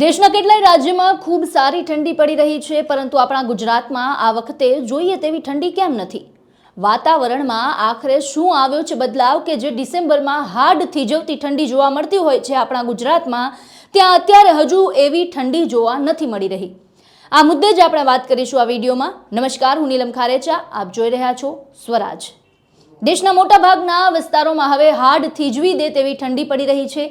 દેશના કેટલાય રાજ્યમાં ખૂબ સારી ઠંડી પડી રહી છે, પરંતુ આપણા ગુજરાતમાં આ વખતે જોઈએ તેવી ઠંડી કેમ નથી? વાતાવરણમાં આખરે શું આવ્યો છે બદલાવ કે જે ડિસેમ્બરમાં હાડ થીજવતી ઠંડી જોવા મળતી હોય છે આપણા ગુજરાતમાં, ત્યાં અત્યારે હજુ એવી ઠંડી જોવા નથી મળી રહી. આ મુદ્દે જ આપણે વાત કરીશું આ વિડીયોમાં. નમસ્કાર, હું નીલમ ખારેચા. આપ જોઈ રહ્યા છો સ્વરાજ. દેશના મોટા ભાગના વિસ્તારોમાં હવે હાડ થીજવી દે તેવી ઠંડી પડી રહી છે.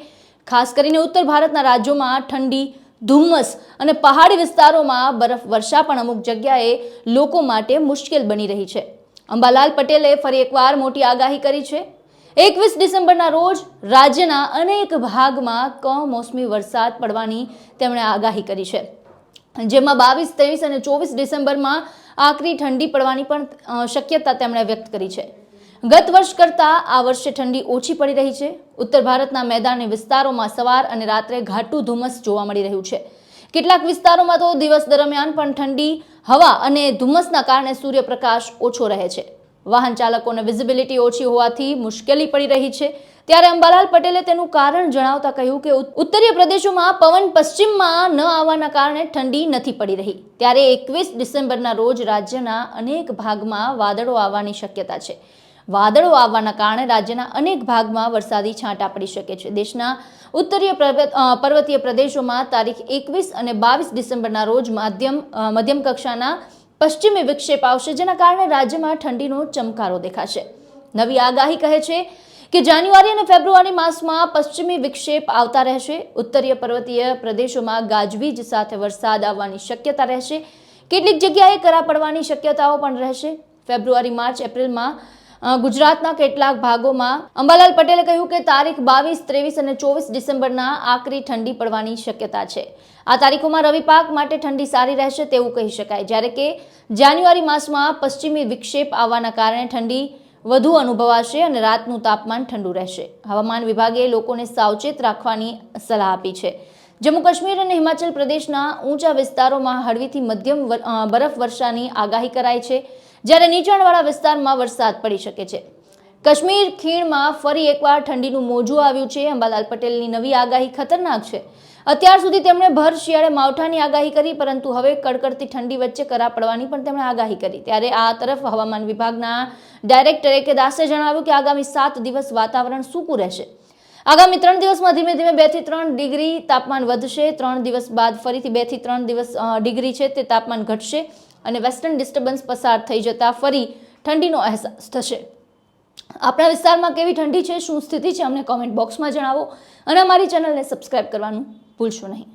ખાસ કરીને ઉત્તર ભારતના રાજ્યોમાં ઠંડી, ધુમ્મસ અને પહાડી વિસ્તારોમાં બરફ, વર્ષા પણ અમુક જગ્યાએ લોકો માટે મુશ્કેલ બની રહી છે. અંબાલાલ પટેલે ફરી એકવાર મોટી આગાહી કરી છે. એકવીસ ડિસેમ્બરના રોજ રાજ્યના અનેક ભાગમાં કમોસમી વરસાદ પડવાની તેમણે આગાહી કરી છે. જેમાં બાવીસ, ત્રેવીસ અને ચોવીસ ડિસેમ્બરમાં આકરી ઠંડી પડવાની પણ શક્યતા તેમણે વ્યક્ત કરી છે. ગત વર્ષ કરતાં આ વર્ષે ઠંડી ઓછી પડી રહી છે. ઉત્તર ભારતના મેદાની વિસ્તારોમાં સવાર અને રાત્રે ઘાટું ધુમ્મસ જોવા મળી રહ્યું છે. કેટલાક વિસ્તારોમાં તો દિવસ દરમિયાન પણ ઠંડી, હવા અને ધુમ્મસના કારણે સૂર્યપ્રકાશ ઓછો રહે છે. વાહન ચાલકોને વિઝિબિલિટી ઓછી હોવાથી મુશ્કેલી પડી રહી છે. ત્યારે અંબાલાલ પટેલે તેનું કારણ જણાવતા કહ્યું કે ઉત્તરીય પ્રદેશોમાં પવન પશ્ચિમમાં ન આવવાના કારણે ઠંડી નથી પડી રહી. ત્યારે એકવીસ ડિસેમ્બરના રોજ રાજ્યના અનેક ભાગમાં વાદળો આવવાની શક્યતા છે. વાદળો આવવાના કારણે રાજ્યના અનેક ભાગમાં વરસાદી છાંટા પડી શકે છે. દેશના ઉત્તરીય પર્વતીય પ્રદેશોમાં તારીખ એકવીસ અને બાવીસ ડિસેમ્બરના રોજ મધ્યમ મધ્યમ કક્ષાના પશ્ચિમી વિક્ષેપ આવશે, જેના કારણે રાજ્યમાં ઠંડીનો ચમકારો દેખાશે. નવી આગાહી કહે છે કે જાન્યુઆરી અને ફેબ્રુઆરી માસમાં પશ્ચિમી વિક્ષેપ આવતા રહેશે. ઉત્તરીય પર્વતીય પ્રદેશોમાં ગાજવીજ સાથે વરસાદ આવવાની શક્યતા રહેશે. કેટલીક જગ્યાએ કરા પડવાની શક્યતાઓ પણ રહેશે. ફેબ્રુઆરી, માર્ચ, એપ્રિલમાં ગુજરાતના કેટલાક ભાગોમાં અંબાલાલ પટેલે કહ્યું કે તારીખ બાવીસ, ત્રેવીસ અને ચોવીસ ડિસેમ્બરના આકરી ઠંડી પડવાની શક્યતા છે. આ તારીખોમાં રવિ પાક માટે ઠંડી સારી રહેશે તેવું કહી શકાય. જ્યારે કે જાન્યુઆરી માસમાં પશ્ચિમી વિક્ષેપ આવવાના કારણે ઠંડી વધુ અનુભવાશે અને રાતનું તાપમાન ઠંડુ રહેશે. હવામાન વિભાગે લોકોને સાવચેત રાખવાની સલાહ આપી છે. જમ્મુ કાશ્મીર અને હિમાચલ પ્રદેશના ઊંચા વિસ્તારોમાં હળવીથી મધ્યમ બરફ વર્ષાની આગાહી કરાઈ છે. જ્યારે નીચાણવાળા વિસ્તારમાં વરસાદ પડી શકે છે. કાશ્મીર ખીણમાં ફરી એકવાર ઠંડીનું મોજું આવ્યું છે. અંબાલાલ પટેલની નવી આગાહી ખતરનાક છે. અત્યાર સુધી તેમણે ભર શિયાળે માવઠાની આગાહી કરી, પરંતુ હવે કડકડતી ઠંડી વચ્ચે કરા પડવાની પણ તેમણે આગાહી કરી. ત્યારે આ તરફ હવામાન વિભાગના ડાયરેક્ટર કે દાસે જણાવ્યું કે આગામી સાત દિવસ વાતાવરણ સૂકું રહેશે. આગામી ત્રણ દિવસમાં ધીમે ધીમે બેથી ત્રણ ડિગ્રી તાપમાન વધશે. ત્રણ દિવસ બાદ ફરીથી બેથી ત્રણ દિવસ ડિગ્રી છે તે તાપમાન ઘટશે અને વેસ્ટર્ન ડિસ્ટર્બન્સ પસાર થઈ જતા ફરી ઠંડીનો અહેસાસ થશે. આપણા વિસ્તારમાં કેવી ઠંડી છે, શું સ્થિતિ છે, અમને કોમેન્ટ બોક્સમાં જણાવો અને અમારી ચેનલને સબસ્ક્રાઈબ કરવાનું ભૂલશો નહીં.